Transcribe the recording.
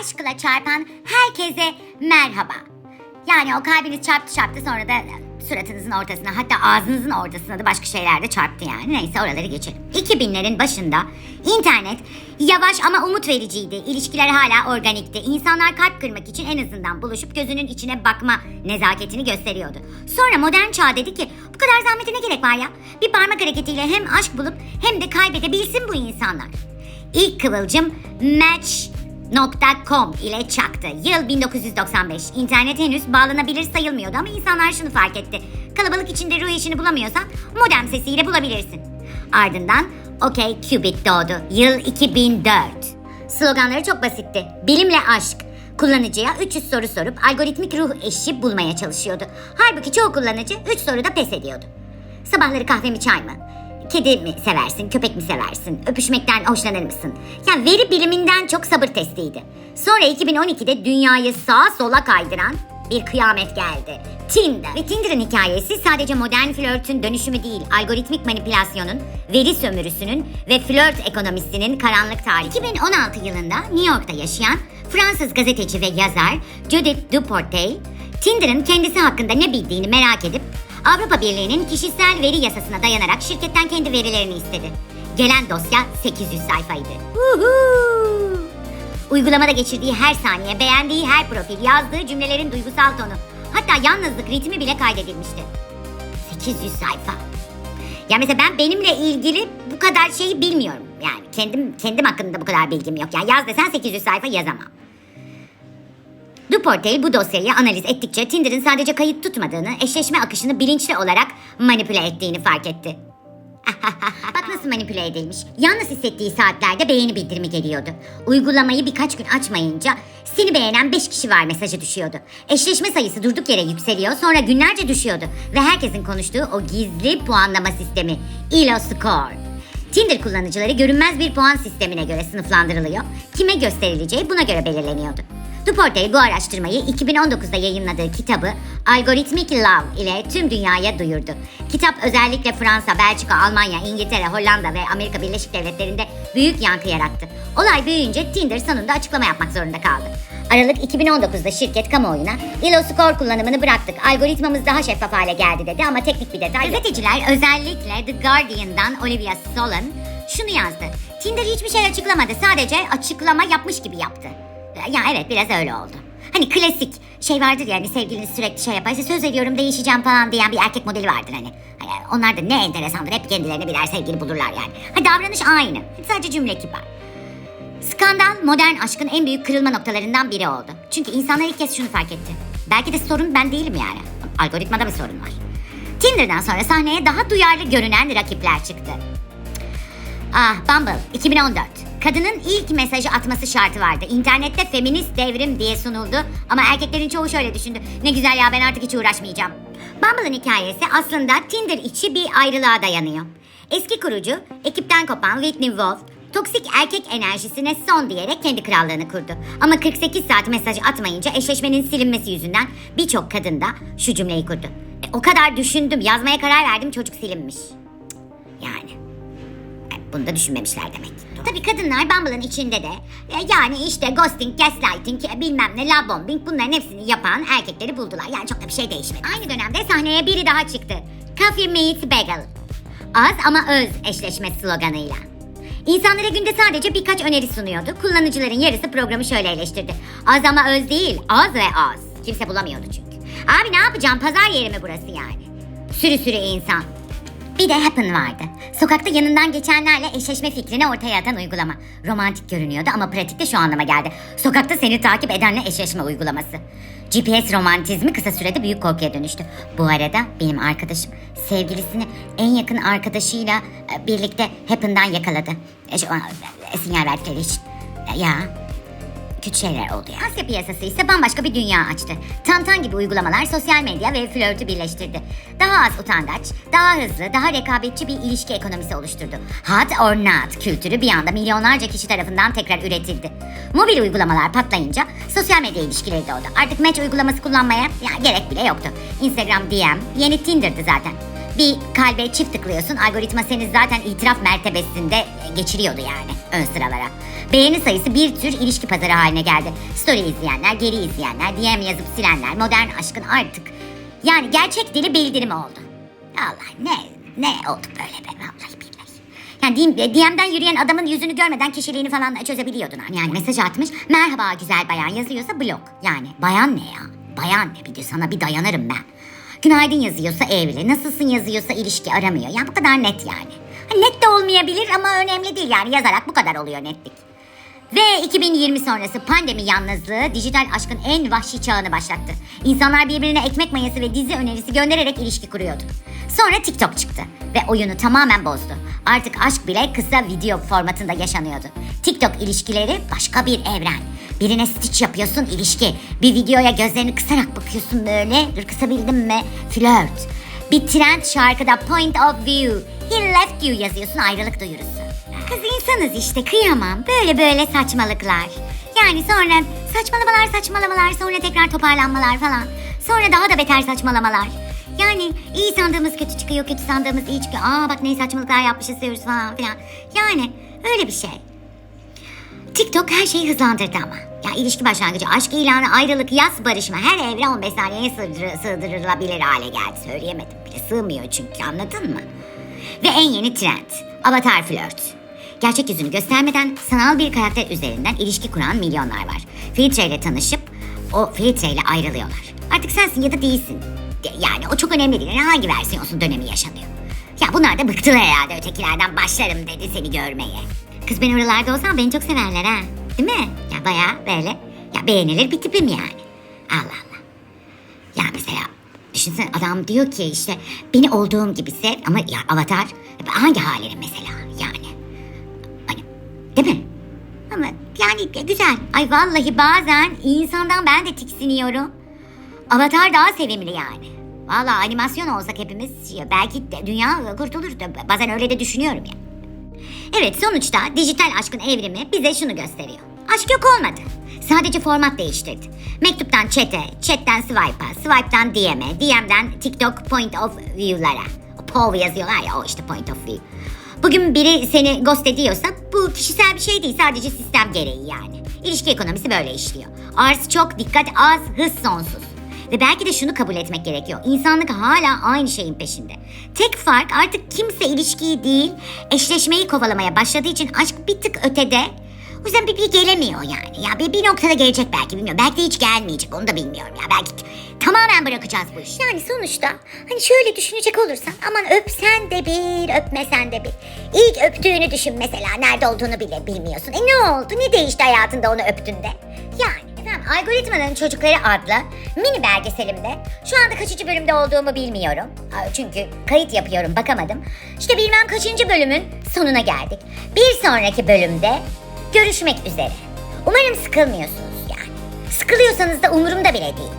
aşkla çarpan herkese merhaba. Yani o kalbiniz çarptı çarptı sonra da suratınızın ortasına hatta ağzınızın ortasına da başka şeyler de çarptı yani. Neyse oraları geçelim. 2000'lerin başında internet yavaş ama umut vericiydi. İlişkiler hala organikti. İnsanlar kalp kırmak için en azından buluşup gözünün içine bakma nezaketini gösteriyordu. Sonra modern çağ dedi ki bu kadar zahmete ne gerek var ya? Bir parmak hareketiyle hem aşk bulup hem de kaybedebilsin bu insanlar. İlk kıvılcım Match.com ile çaktı. Yıl 1995. İnternet henüz bağlanabilir sayılmıyordu ama insanlar şunu fark etti. Kalabalık içinde ruh eşini bulamıyorsan modem sesiyle bulabilirsin. Ardından OK Cupid doğdu. Yıl 2004. Sloganları çok basitti. Bilimle aşk. Kullanıcıya 300 soru sorup algoritmik ruh eşi bulmaya çalışıyordu. Halbuki çoğu kullanıcı 3 soruda pes ediyordu. Sabahları kahve mi çay mı? Kedi mi seversin, köpek mi seversin, öpüşmekten hoşlanır mısın? Ya veri biliminden çok sabır testiydi. Sonra 2012'de dünyayı sağa sola kaydıran bir kıyamet geldi. Tinder. Ve Tinder'ın hikayesi sadece modern flörtün dönüşümü değil, algoritmik manipülasyonun, veri sömürüsünün ve flört ekonomisinin karanlık tarihi. 2016 yılında New York'ta yaşayan Fransız gazeteci ve yazar Judith Duportel, Tinder'ın kendisi hakkında ne bildiğini merak edip Avrupa Birliği'nin kişisel veri yasasına dayanarak şirketten kendi verilerini istedi. Gelen dosya 800 sayfaydı. Uhu! Uygulamada geçirdiği her saniye, beğendiği her profil, yazdığı cümlelerin duygusal tonu, hatta yalnızlık ritmi bile kaydedilmişti. 800 sayfa. Ya mesela ben benimle ilgili bu kadar şeyi bilmiyorum. Yani kendim kendim hakkında bu kadar bilgim yok. Yani yaz desen 800 sayfa yazamam. Duportel bu dosyayı analiz ettikçe Tinder'ın sadece kayıt tutmadığını, eşleşme akışını bilinçli olarak manipüle ettiğini fark etti. Bak nasıl manipüle edilmiş. Yalnız hissettiği saatlerde beğeni bildirimi geliyordu. Uygulamayı birkaç gün açmayınca seni beğenen 5 kişi var mesajı düşüyordu. Eşleşme sayısı durduk yere yükseliyor sonra günlerce düşüyordu. Ve herkesin konuştuğu o gizli puanlama sistemi Elo Score. Tinder kullanıcıları görünmez bir puan sistemine göre sınıflandırılıyor. Kime gösterileceği buna göre belirleniyordu. Duportel bu araştırmayı 2019'da yayınladığı kitabı Algorithmic Love ile tüm dünyaya duyurdu. Kitap özellikle Fransa, Belçika, Almanya, İngiltere, Hollanda ve Amerika Birleşik Devletleri'nde büyük yankı yarattı. Olay büyüyünce Tinder sonunda açıklama yapmak zorunda kaldı. Aralık 2019'da şirket kamuoyuna Elo Score kullanımını bıraktık. Algoritmamız daha şeffaf hale geldi dedi ama teknik bir detay. Gazeteciler özellikle The Guardian'dan Olivia Solon şunu yazdı. Tinder hiçbir şey açıklamadı. Sadece açıklama yapmış gibi yaptı. Ya evet biraz öyle oldu. Hani klasik şey vardır ya hani sevgiliniz sürekli şey yaparsa söz veriyorum değişeceğim falan diyen bir erkek modeli vardır hani. hani onlar da ne enteresandır hep kendilerine birer sevgili bulurlar yani. Ha davranış aynı. Sadece cümle kibar. Skandal modern aşkın en büyük kırılma noktalarından biri oldu. Çünkü insanlar ilk kez şunu fark etti. Belki de sorun ben değilim yani. Algoritmada bir sorun var. Tinder'dan sonra sahneye daha duyarlı görünen rakipler çıktı. Ah Bumble 2014. Kadının ilk mesajı atması şartı vardı. İnternette feminist devrim diye sunuldu ama erkeklerin çoğu şöyle düşündü. Ne güzel ya ben artık hiç uğraşmayacağım. Bumble'ın hikayesi aslında Tinder içi bir ayrılığa dayanıyor. Eski kurucu, ekipten kopan Whitney Wolf, toksik erkek enerjisine son diyerek kendi krallığını kurdu. Ama 48 saat mesaj atmayınca eşleşmenin silinmesi yüzünden birçok kadın da şu cümleyi kurdu. E, o kadar düşündüm, yazmaya karar verdim çocuk silinmiş. Bunu da düşünmemişler demek. Tabii kadınlar Bumble'ın içinde de e, yani işte ghosting, gaslighting, e, bilmem ne, love bombing bunların hepsini yapan erkekleri buldular. Yani çok da bir şey değişmedi. Aynı dönemde sahneye biri daha çıktı. Coffee meets bagel. Az ama öz eşleşme sloganıyla. İnsanlara günde sadece birkaç öneri sunuyordu. Kullanıcıların yarısı programı şöyle eleştirdi. Az ama öz değil, az ve az. Kimse bulamıyordu çünkü. Abi ne yapacağım, pazar yeri mi burası yani? Sürü sürü insan. Bir de Happen vardı. Sokakta yanından geçenlerle eşleşme fikrini ortaya atan uygulama. Romantik görünüyordu ama pratikte şu anlama geldi. Sokakta seni takip edenle eşleşme uygulaması. GPS romantizmi kısa sürede büyük korkuya dönüştü. Bu arada benim arkadaşım sevgilisini en yakın arkadaşıyla e, birlikte Happen'dan yakaladı. E, şu, e, sinyal verdikleri için. Ya kötü şeyler oldu ya. Asya piyasası ise bambaşka bir dünya açtı. Tantan gibi uygulamalar sosyal medya ve flörtü birleştirdi. Daha az utangaç, daha hızlı, daha rekabetçi bir ilişki ekonomisi oluşturdu. Hot or not kültürü bir anda milyonlarca kişi tarafından tekrar üretildi. Mobil uygulamalar patlayınca sosyal medya ilişkileri doğdu. Artık match uygulaması kullanmaya ya, gerek bile yoktu. Instagram DM yeni Tinder'dı zaten. Bir kalbe çift tıklıyorsun. Algoritma seni zaten itiraf mertebesinde e, geçiriyordu yani ön sıralara. Beğeni sayısı bir tür ilişki pazarı haline geldi. Story izleyenler, geri izleyenler, DM yazıp silenler, modern aşkın artık yani gerçek dili bildirimi oldu. Allah ne ne olduk böyle be vallahi billahi. Yani DM, DM'den yürüyen adamın yüzünü görmeden kişiliğini falan çözebiliyordun. Yani mesaj atmış merhaba güzel bayan yazıyorsa blok. Yani bayan ne ya? Bayan ne bir de sana bir dayanırım ben. Günaydın yazıyorsa evli, nasılsın yazıyorsa ilişki aramıyor. Yani bu kadar net yani. Ha, Net de olmayabilir ama önemli değil yani yazarak bu kadar oluyor netlik. Ve 2020 sonrası pandemi yalnızlığı dijital aşkın en vahşi çağını başlattı. İnsanlar birbirine ekmek mayası ve dizi önerisi göndererek ilişki kuruyordu. Sonra TikTok çıktı ve oyunu tamamen bozdu. Artık aşk bile kısa video formatında yaşanıyordu. TikTok ilişkileri başka bir evren. Birine stitch yapıyorsun ilişki. Bir videoya gözlerini kısarak bakıyorsun böyle. Dur kısabildim mi? Flört. Bir trend şarkıda point of view. He left you yazıyorsun ayrılık duyurusu. Kız insanız işte kıyamam. Böyle böyle saçmalıklar. Yani sonra saçmalamalar saçmalamalar sonra tekrar toparlanmalar falan. Sonra daha da beter saçmalamalar. Yani iyi sandığımız kötü çıkıyor, kötü sandığımız iyi çıkıyor. Aa bak ne saçmalıklar yapmışız diyoruz falan filan. Yani öyle bir şey. TikTok her şeyi hızlandırdı ama. Ya ilişki başlangıcı, aşk ilanı, ayrılık, yaz, barışma her evre 15 saniyeye sığdır- sığdırılabilir hale geldi. Söyleyemedim bile. Sığmıyor çünkü anladın mı? Ve en yeni trend. Avatar flört. Gerçek yüzünü göstermeden sanal bir karakter üzerinden ilişki kuran milyonlar var. Filtreyle tanışıp o filtreyle ayrılıyorlar. Artık sensin ya da değilsin. Yani o çok önemli değil. Hangi versiyonsun dönemi yaşanıyor. Ya bunlar da bıktılar herhalde ötekilerden başlarım dedi seni görmeye. Kız ben oralarda olsam beni çok severler ha. Değil mi? Ya bayağı böyle. Ya beğenilir bir tipim yani. Allah Allah. Ya mesela düşünsene adam diyor ki işte beni olduğum gibi sev ama ya avatar hangi halini mesela yani. Hani değil mi? Ama yani güzel. Ay vallahi bazen insandan ben de tiksiniyorum. Avatar daha sevimli yani. Vallahi animasyon olsak hepimiz belki de dünya kurtulur da bazen öyle de düşünüyorum ya. Evet sonuçta dijital aşkın evrimi bize şunu gösteriyor. Aşk yok olmadı. Sadece format değiştirdi. Mektuptan chat'e, chat'ten swipe'a, swipe'tan DM'e, DM'den TikTok point of view'lara. POV yazıyorlar ya o işte point of view. Bugün biri seni ghost ediyorsa bu kişisel bir şey değil sadece sistem gereği yani. İlişki ekonomisi böyle işliyor. Arz çok, dikkat az, hız sonsuz. Ve belki de şunu kabul etmek gerekiyor. İnsanlık hala aynı şeyin peşinde. Tek fark artık kimse ilişkiyi değil, eşleşmeyi kovalamaya başladığı için aşk bir tık ötede. O yüzden bir gelemiyor yani. Ya bir, bir noktada gelecek belki bilmiyorum. Belki de hiç gelmeyecek onu da bilmiyorum ya. Belki tamamen bırakacağız bu işi. Yani sonuçta hani şöyle düşünecek olursan aman öpsen de bir öpmesen de bir. İlk öptüğünü düşün mesela nerede olduğunu bile bilmiyorsun. E ne oldu ne değişti hayatında onu öptüğünde? Yani Efendim Algoritmaların Çocukları adlı mini belgeselimde şu anda kaçıncı bölümde olduğumu bilmiyorum. Çünkü kayıt yapıyorum bakamadım. İşte bilmem kaçıncı bölümün sonuna geldik. Bir sonraki bölümde görüşmek üzere. Umarım sıkılmıyorsunuz yani. Sıkılıyorsanız da umurumda bile değil.